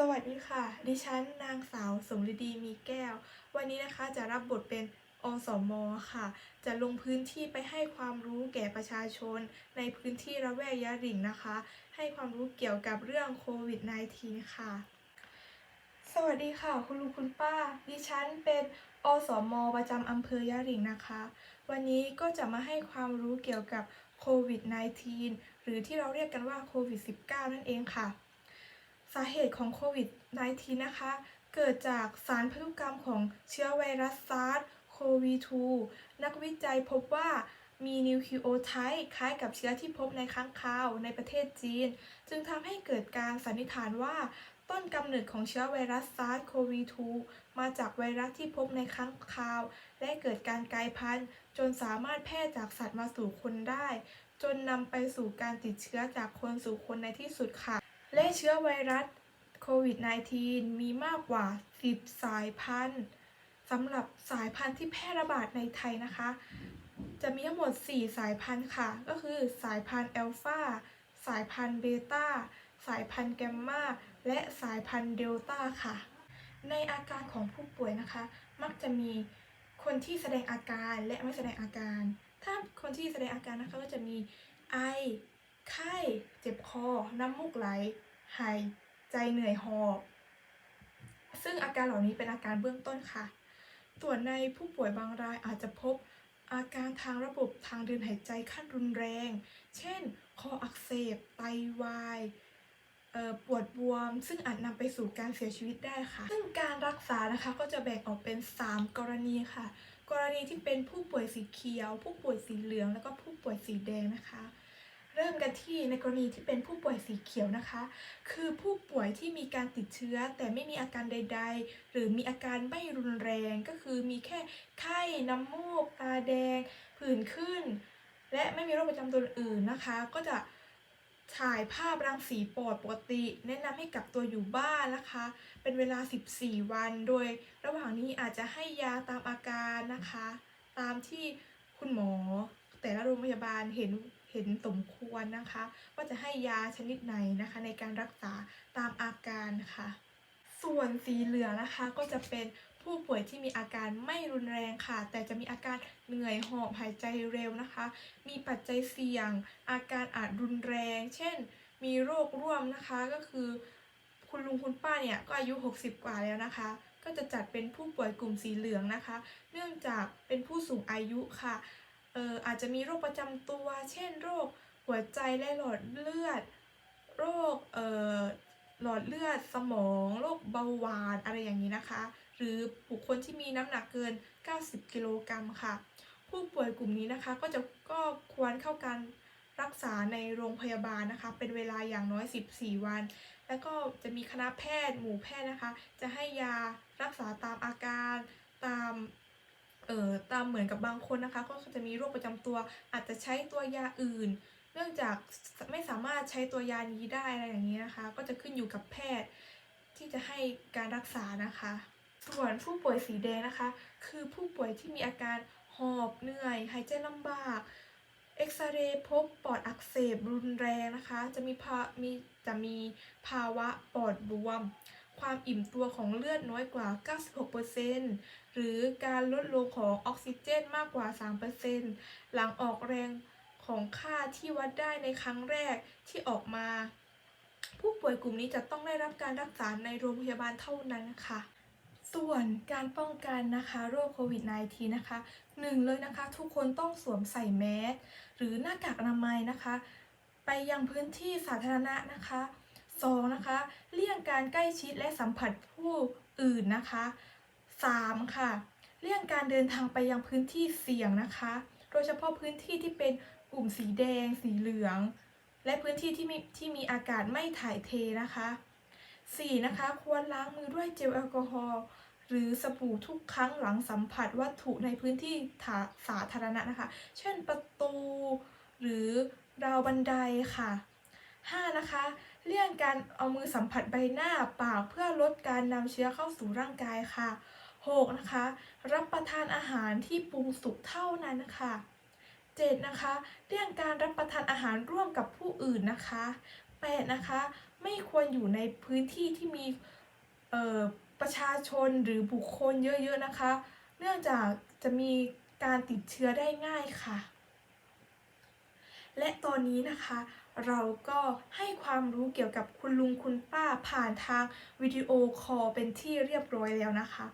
สวัสดีค่ะ ดิฉันนางสาวสมฤดีมีแก้ว วันนี้นะคะจะรับบทเป็นอสมค่ะ จะลงพื้นที่ไปให้ความรู้แก่ประชาชน ในพื้นที่ระแวกยะริ่งนะคะ ให้ความรู้เกี่ยวกับเรื่องโควิด -19 ค่ะ สวัสดีค่ะ คุณลุงคุณป้า ดิฉันเป็นอสมประจำอำเภอยะริ่งนะคะ วันนี้ก็จะมาให้ความรู้เกี่ยวกับโควิด -19 หรือที่เราเรียกกันว่าโควิด -19 นั่นเองค่ะ สาเหตุของโควิด -19 นะคะ เกิดจากสารพันธุกรรมของเชื้อไวรัสซาร์สโควี2นักวิจัยพบว่ามีนิวคลีโอไทด์คล้ายกับเชื้อที่พบในค้างคาวในประเทศจีน จึงทำให้เกิดการสันนิษฐานว่าต้นกำเนิดของเชื้อไวรัสซาร์สโควี2มาจากไวรัสที่พบในค้างคาว และเกิดการกลายพันธุ์ จนสามารถแพร่จากสัตว์มาสู่คนได้ จนนำไปสู่การติดเชื้อจากคนสู่คนในที่สุดค่ะ และเชื้อไวรัสโควิด -19 มีมากกว่า 10 สายพันธุ์สำหรับสายพันธุ์ที่แพร่ระบาดในไทยนะคะ จะมีทั้งหมด 4 สายพันธุ์ค่ะ ก็คือสายพันธุ์แอลฟาสายพันธุ์เบต้าสายพันธุ์แกมมาและสายพันธุ์เดลต้าค่ะ ในอาการของผู้ป่วยนะคะ มักจะมีคนที่แสดงอาการและไม่แสดงอาการ ถ้าคนที่แสดงอาการนะคะก็จะมีไอ ไข้ เจ็บคอ น้ำมูกไหล หายใจเหนื่อยหอบ ซึ่งอาการเหล่านี้เป็นอาการเบื้องต้นค่ะ ส่วนในผู้ป่วยบางรายอาจจะพบอาการทางระบบทางเดินหายใจขั้นรุนแรง เช่น คออักเสบ ไตวายปวดบวม ซึ่งอาจนำไปสู่การเสียชีวิตได้ค่ะ ซึ่งการรักษานะคะก็จะแบ่งออกเป็น 3 กรณีค่ะ กรณีที่เป็นผู้ป่วยสีเขียว ผู้ป่วยสีเหลือง แล้วก็ผู้ป่วยสีแดงนะคะ เริ่มกันที่ในกรณีที่เป็นผู้ป่วยสีเขียวนะคะ คือผู้ป่วยที่มีการติดเชื้อแต่ไม่มีอาการใด ๆ หรือมีอาการไม่รุนแรงก็คือมีแค่ไข้น้ำมูกตาแดง ผื่นขึ้น และไม่มีโรคประจำตัวอื่นนะคะ ก็จะถ่ายภาพรังสีปอดปกติ แนะนำให้กักตัวอยู่บ้านนะคะ เป็นเวลา 14 วัน โดยระหว่างนี้อาจจะให้ยาตามอาการนะคะ ตามที่คุณหมอแต่ละโรงพยาบาลเห็น เห็นสมควรนะคะ ว่าจะให้ยาชนิดไหนนะคะ ในการรักษาตามอาการค่ะ ส่วนสีเหลืองนะคะก็จะเป็นผู้ป่วยที่มีอาการไม่รุนแรงค่ะ แต่จะมีอาการเหนื่อยหอบหายใจเร็วนะคะ มีปัจจัยเสี่ยง อาการอาจรุนแรง เช่น มีโรคร่วมนะคะก็คือ คุณลุงคุณป้าเนี่ยก็อายุ 60 กว่าแล้วนะคะ ก็จะจัดเป็นผู้ป่วยกลุ่มสีเหลืองนะคะ เนื่องจากเป็นผู้สูงอายุค่ะ อ่ออาจจะมีโรคประจำตัว เช่นโรคหัวใจและหลอดเลือด โรคเอ่อหลอดเลือดสมอง โรคเบาหวานอะไรอย่างนี้นะคะ หรือบุคคลที่มีน้ำหนักเกิน 90 กิโลกรัมค่ะ ผู้ป่วยกลุ่มนี้นะคะก็จะก็ควรเข้าการรักษาในโรงพยาบาลนะคะ เป็นเวลาอย่างน้อย 14 วัน แล้วก็จะมีคณะแพทย์หมู่แพทย์นะคะ จะให้ยารักษาตามอาการตาม เอ่อตามเหมือนกับบางคนนะคะ ก็จะมีโรคประจำตัว อาจจะใช้ตัวยาอื่น เนื่องจากไม่สามารถใช้ตัวยานี้ได้อะไรอย่างนี้นะคะ ก็จะขึ้นอยู่กับแพทย์ที่จะให้การรักษานะคะ ส่วนผู้ป่วยสีแดงนะคะ คือผู้ป่วยที่มีอาการหอบเหนื่อยหายใจลำบากเอ็กซเรย์พบปอดอักเสบรุนแรงนะคะ จะมีภามีจะมีภาวะปอดบวม ความอิ่มตัวของเลือดน้อยกว่า 96%หรือการลดลงของออกซิเจนมากกว่า 3%หลังออกแรงของค่าที่วัดได้ในครั้งแรกที่ออกมา ผู้ป่วยกลุ่มนี้จะต้องได้รับการรักษาในโรงพยาบาลเท่านั้นค่ะส่วนการป้องกันนะคะโรคโควิด -19 นะคะหนึ่งเลยนะคะ ทุกคนต้องสวมใส่แมสหรือหน้ากากอนามัยนะคะ ไปยังพื้นที่สาธารณะนะคะ สองนะคะ เลี่ยงการใกล้ชิดและสัมผัสผู้อื่นนะคะสามค่ะ เลี่ยงการเดินทางไปยังพื้นที่เสี่ยงนะคะ โดยเฉพาะพื้นที่ที่เป็นกลุ่มสีแดง สีเหลือง และพื้นที่ที่มีที่มีอากาศไม่ถ่ายเทนะคะ 4. นะคะ ควรล้างมือด้วยเจลแอลกอฮอล์หรือสบู่ทุกครั้งหลังสัมผัสวัตถุในพื้นที่ถาสาธารณะนะคะ เช่นประตู หรือราวบันไดค่ะ 5. นะคะ เลี่ยงการเอามือสัมผัสใบหน้าปากเพื่อลดการนำเชื้อเข้าสู่ร่างกายค่ะ 6. นะคะ รับประทานอาหารที่ปรุงสุกเท่านั้นค่ะ 7. นะคะ เลี่ยงการรับประทานอาหารร่วมกับผู้อื่นนะคะ 8. นะคะ ไม่ควรอยู่ในพื้นที่ที่มีประชาชนหรือบุคคลเยอะๆนะคะ เนื่องจากจะมีการติดเชื้อได้ง่ายค่ะ และตอนนี้นะคะ เราก็ให้ความรู้เกี่ยวกับคุณลุงคุณป้าผ่านทางวิดีโอคอลเป็นที่เรียบร้อยแล้วนะคะ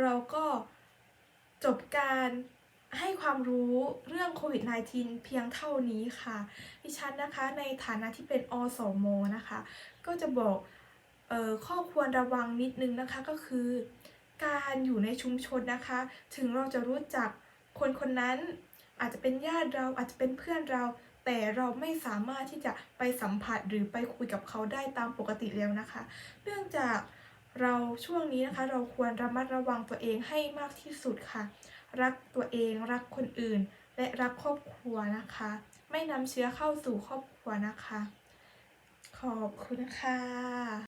เราก็จบการให้ความรู้เรื่องโควิด -19 เพียงเท่านี้ค่ะ ดิฉันนะคะในฐานะที่เป็นอสมนะคะ ก็จะบอกออข้อควรระวังนิดนึงนะคะก็คือ การอยู่ในชุมชนนะคะ ถึงเราจะรู้จักคนคนนั้นอาจจะเป็นญาติเราอาจจะเป็นเพื่อนเรา แต่เราไม่สามารถที่จะไปสัมผัสหรือไปคุยกับเขาได้ตามปกติแล้วนะคะ เนื่องจากเราช่วงนี้นะคะ เราควรระมัดระวังตัวเองให้มากที่สุดค่ะ รักตัวเองรักคนอื่น และรักครอบครัวนะคะ ไม่นำเชื้อเข้าสู่ครอบครัวนะคะ ขอบคุณค่ะ